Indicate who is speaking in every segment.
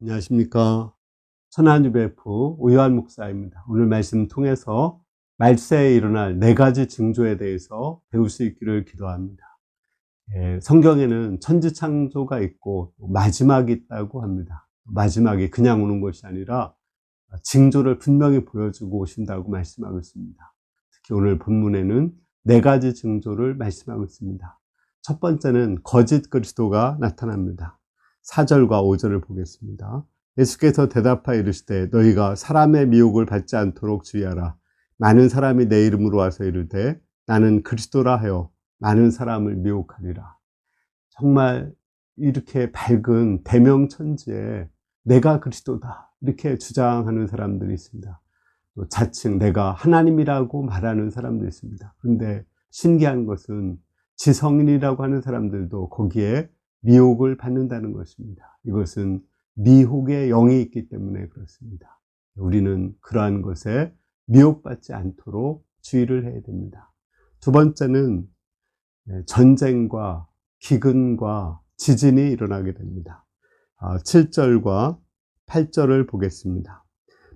Speaker 1: 안녕하십니까. 천안유배프 오유한 목사입니다. 오늘 말씀 통해서 말세에 일어날 네 가지 징조에 대해서 배울 수 있기를 기도합니다. 예, 성경에는 천지창조가 있고 마지막이 있다고 합니다. 마지막이 그냥 오는 것이 아니라 징조를 분명히 보여주고 오신다고 말씀하고 있습니다. 특히 오늘 본문에는 네 가지 징조를 말씀하고 있습니다. 첫 번째는 거짓 그리스도가 나타납니다. 4절과 5절을 보겠습니다. 예수께서 대답하여 이르시되 너희가 사람의 미혹을 받지 않도록 주의하라. 많은 사람이 내 이름으로 와서 이르되 나는 그리스도라 하여 많은 사람을 미혹하리라. 정말 이렇게 밝은 대명천지에 내가 그리스도다 이렇게 주장하는 사람들이 있습니다. 또 자칭 내가 하나님이라고 말하는 사람도 있습니다. 그런데 신기한 것은 지성인이라고 하는 사람들도 거기에 미혹을 받는다는 것입니다. 이것은 미혹의 영이 있기 때문에 그렇습니다. 우리는 그러한 것에 미혹받지 않도록 주의를 해야 됩니다. 두 번째는 전쟁과 기근과 지진이 일어나게 됩니다. 7절과 아, 8절을 보겠습니다.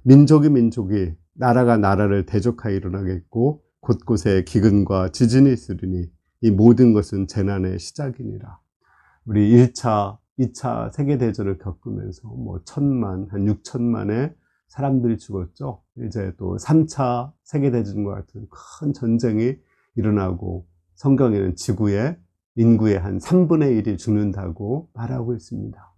Speaker 1: 민족이 민족이 나라가 나라를 대적하여 일어나겠고 곳곳에 기근과 지진이 있으리니 이 모든 것은 재난의 시작이니라. 우리 1차, 2차 세계대전을 겪으면서 뭐 천만, 한 6천만의 사람들이 죽었죠. 이제 또 3차 세계대전과 같은 큰 전쟁이 일어나고 성경에는 지구의 인구의 한 3분의 1이 죽는다고 말하고 있습니다.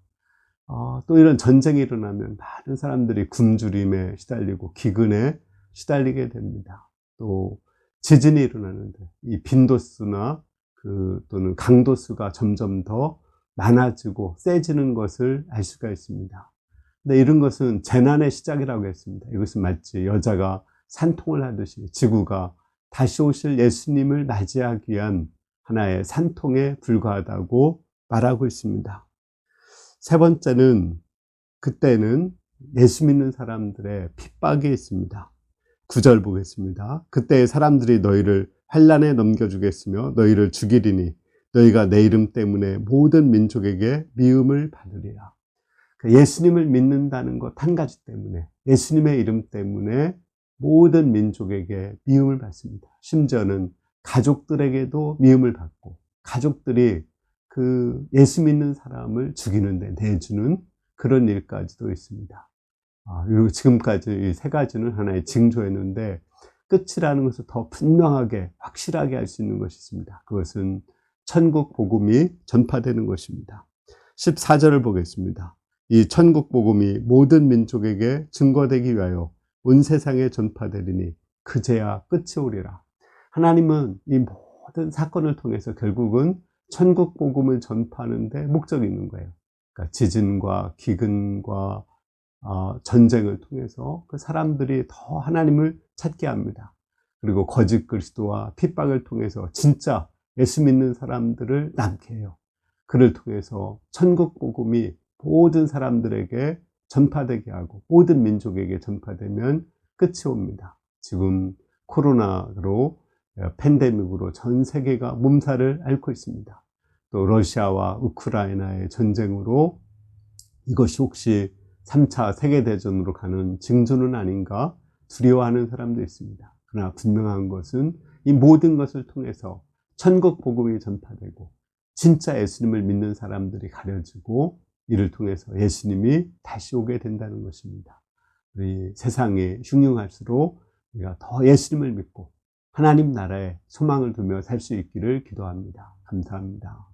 Speaker 1: 어, 또 이런 전쟁이 일어나면 많은 사람들이 굶주림에 시달리고 기근에 시달리게 됩니다. 또 지진이 일어나는데 이 빈도수나 그 또는 강도수가 점점 더 많아지고 세지는 것을 알 수가 있습니다. 근데 이런 것은 재난의 시작이라고 했습니다. 이것은 마치 여자가 산통을 하듯이 지구가 다시 오실 예수님을 맞이하기 위한 하나의 산통에 불과하다고 말하고 있습니다. 세 번째는 그때는 예수 믿는 사람들의 핍박이 있습니다. 구절 보겠습니다. 그때 사람들이 너희를 환란에 넘겨주겠으며 너희를 죽이리니 너희가 내 이름 때문에 모든 민족에게 미움을 받으리라. 그러니까 예수님을 믿는다는 것 한 가지 때문에 예수님의 이름 때문에 모든 민족에게 미움을 받습니다. 심지어는 가족들에게도 미움을 받고 가족들이 그 예수 믿는 사람을 죽이는데 내주는 그런 일까지도 있습니다. 아, 그리고 지금까지 이 세 가지는 하나의 징조였는데 끝이라는 것을 더 분명하게 확실하게 알 수 있는 것이 있습니다. 그것은 천국 복음이 전파되는 것입니다. 14절을 보겠습니다. 이 천국 복음이 모든 민족에게 증거되기 위하여 온 세상에 전파되리니 그제야 끝이 오리라. 하나님은 이 모든 사건을 통해서 결국은 천국 복음을 전파하는데 목적이 있는 거예요. 그러니까 지진과 기근과 어, 전쟁을 통해서 그 사람들이 더 하나님을 찾게 합니다. 그리고 거짓 그리스도와 핍박을 통해서 진짜 예수 믿는 사람들을 남게 해요. 그를 통해서 천국 복음이 모든 사람들에게 전파되게 하고 모든 민족에게 전파되면 끝이 옵니다. 지금 코로나로 팬데믹으로 전 세계가 몸살을 앓고 있습니다. 또 러시아와 우크라이나의 전쟁으로 이것이 혹시 3차 세계대전으로 가는 징조는 아닌가 두려워하는 사람도 있습니다. 그러나 분명한 것은 이 모든 것을 통해서 천국 복음이 전파되고 진짜 예수님을 믿는 사람들이 가려지고 이를 통해서 예수님이 다시 오게 된다는 것입니다. 우리 세상이 흉흉할수록 우리가 더 예수님을 믿고 하나님 나라에 소망을 두며 살 수 있기를 기도합니다. 감사합니다.